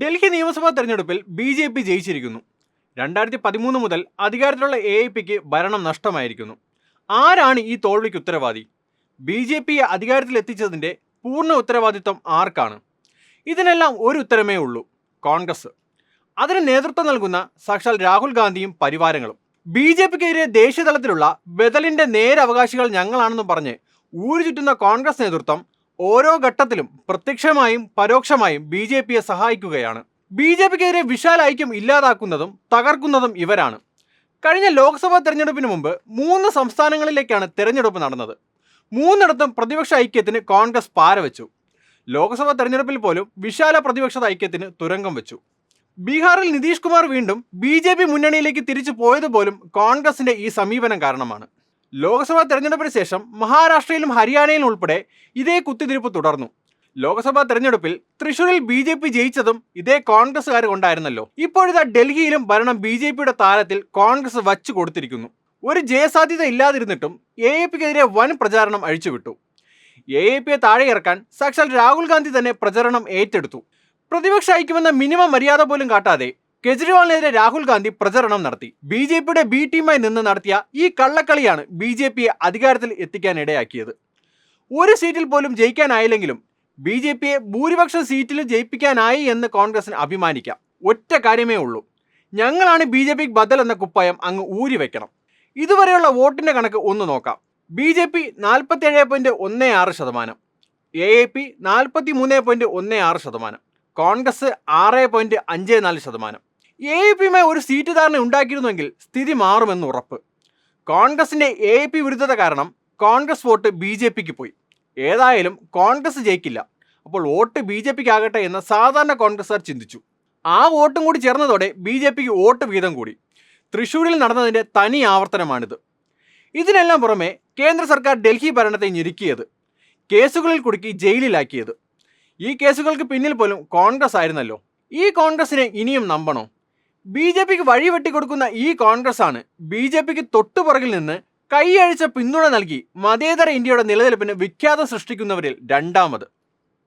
ഡൽഹി നിയമസഭാ തെരഞ്ഞെടുപ്പിൽ B J P ജയിച്ചിരിക്കുന്നു. രണ്ടായിരത്തി പതിമൂന്ന് മുതൽ അധികാരത്തിലുള്ള എ ഐ പിക്ക് ഭരണം നഷ്ടമായിരിക്കുന്നു. ആരാണ് ഈ തോൽവിക്ക് ഉത്തരവാദി? ബി ജെ പിയെ അധികാരത്തിലെത്തിച്ചതിന്റെ പൂർണ ഉത്തരവാദിത്വം ആർക്കാണ്? ഇതിനെല്ലാം ഒരു ഉത്തരമേ ഉള്ളൂ കോൺഗ്രസ്. അതിന് നേതൃത്വം നൽകുന്ന സാക്ഷാൽ രാഹുൽ ഗാന്ധിയും പരിവാരങ്ങളും. ബി ജെ പിക്കെതിരെ ദേശീയതലത്തിലുള്ള ബദലിന്റെ നേരവകാശികൾ ഞങ്ങളാണെന്ന് പറഞ്ഞ് ഊരു ചുറ്റുന്ന കോൺഗ്രസ് നേതൃത്വം ഓരോ ഘട്ടത്തിലും പ്രത്യക്ഷമായും പരോക്ഷമായും ബി ജെ പിയെ സഹായിക്കുകയാണ്. ബി ജെ പിക്കെതിരെ വിശാല ഐക്യം ഇല്ലാതാക്കുന്നതും തകർക്കുന്നതും ഇവരാണ്. കഴിഞ്ഞ ലോക്സഭാ തെരഞ്ഞെടുപ്പിന് മുമ്പ് മൂന്ന് സംസ്ഥാനങ്ങളിലേക്കാണ് തെരഞ്ഞെടുപ്പ് നടന്നത്. മൂന്നിടത്തും പ്രതിപക്ഷ ഐക്യത്തിന് കോൺഗ്രസ് പാരവെച്ചു. ലോക്സഭാ തെരഞ്ഞെടുപ്പിൽ പോലും വിശാല പ്രതിപക്ഷ ഐക്യത്തിന് തുരങ്കം വെച്ചു. ബീഹാറിൽ നിതീഷ് കുമാർ വീണ്ടും ബി ജെ പി മുന്നണിയിലേക്ക് തിരിച്ചു പോയതുപോലും കോൺഗ്രസിന്റെ ഈ സമീപനം കാരണമാണ്. ലോക്സഭാ തെരഞ്ഞെടുപ്പിന് ശേഷം മഹാരാഷ്ട്രയിലും ഹരിയാനയിലും ഉൾപ്പെടെ ഇതേ കുത്തിതിരിപ്പ് തുടർന്നു. ലോക്സഭാ തെരഞ്ഞെടുപ്പിൽ തൃശൂരിൽ ബി ജെ പി ജയിച്ചതും ഇതേ കോൺഗ്രസ്സുകാർ കൊണ്ടായിരുന്നല്ലോ. ഇപ്പോഴിതാ ഡൽഹിയിലും ഭരണം ബി ജെ പിയുടെ താരത്തിൽ കോൺഗ്രസ് വച്ചു കൊടുത്തിരിക്കുന്നു. ഒരു ജയസാധ്യത ഇല്ലാതിരുന്നിട്ടും എ എ പിക്കെതിരെ വൻ പ്രചാരണം അഴിച്ചുവിട്ടു. എ എ പിയെ താഴെ ഇറക്കാൻ സാക്ഷാൽ രാഹുൽ ഗാന്ധി തന്നെ പ്രചരണം ഏറ്റെടുത്തു. പ്രതിപക്ഷ അയക്കുമെന്ന മിനിമം മര്യാദ പോലും കാട്ടാതെ കെജ്രിവാളിനെതിരെ രാഹുൽ ഗാന്ധി പ്രചരണം നടത്തി. ബി ജെ പിയുടെ ബി ടീമായി നിന്ന് നടത്തിയ ഈ കള്ളക്കളിയാണ് ബി ജെ പിയെ അധികാരത്തിൽ എത്തിക്കാൻ ഇടയാക്കിയത് ഒരു സീറ്റിൽ പോലും ജയിക്കാനായില്ലെങ്കിലും ബി ജെ പിയെ ഭൂരിപക്ഷം സീറ്റിൽ ജയിപ്പിക്കാനായി എന്ന് കോൺഗ്രസിന് അഭിമാനിക്കാം. ഒറ്റ കാര്യമേ ഉള്ളൂ. ഞങ്ങളാണ് ബി ജെ പിക്ക് ബദൽ എന്ന കുപ്പായം അങ്ങ് ഊരി വെക്കണം. ഇതുവരെയുള്ള വോട്ടിന്റെ കണക്ക് ഒന്ന് നോക്കാം. ബി ജെ പി നാൽപ്പത്തി ഏഴ് പോയിന്റ് ഒന്ന് ആറ് ശതമാനം. എ എ പി നാൽപ്പത്തി മൂന്ന് പോയിന്റ് ഒന്ന് ആറ് ശതമാനം. കോൺഗ്രസ് ആറ് പോയിന്റ് അഞ്ച് നാല് ശതമാനം. എ പിയുമായി ഒരു സീറ്റ് ധാരണ ഉണ്ടാക്കിയിരുന്നുവെങ്കിൽ സ്ഥിതി മാറുമെന്ന് ഉറപ്പ്. കോൺഗ്രസിന്റെ എ എ പി വിരുദ്ധത കാരണം കോൺഗ്രസ് വോട്ട് ബി ജെ പിക്ക് പോയി. ഏതായാലും കോൺഗ്രസ് ജയിക്കില്ല. അപ്പോൾ വോട്ട് ബി ജെ പിക്ക് ആകട്ടെ എന്ന് സാധാരണ കോൺഗ്രസ്സുകാർ ചിന്തിച്ചു. ആ വോട്ടും കൂടി ചേർന്നതോടെ ബി ജെ പിക്ക് വോട്ട് വീതം കൂടി. തൃശ്ശൂരിൽ നടന്നതിന്റെ തനി ആവർത്തനമാണിത്. ഇതിനെല്ലാം പുറമെ കേന്ദ്ര സർക്കാർ ഡൽഹി ഭരണത്തെ ഞെരുക്കിയത് കേസുകളിൽ കുടുക്കി ജയിലിലാക്കിയത്. ഈ കേസുകൾക്ക് പിന്നിൽ പോലും കോൺഗ്രസ് ആയിരുന്നല്ലോ. ഈ കോൺഗ്രസിനെ ഇനിയും നമ്പണോ? ബി ജെ പിക്ക് വഴി വെട്ടിക്കൊടുക്കുന്ന ഈ കോൺഗ്രസ് ആണ് ബി ജെ പിക്ക് തൊട്ടുപുറകിൽ നിന്ന് കൈയഴിച്ച പിന്തുണ നൽകി മതേതര ഇന്ത്യയുടെ നിലനിൽപ്പിന് വിഖ്യാതം സൃഷ്ടിക്കുന്നവരിൽ രണ്ടാമത്.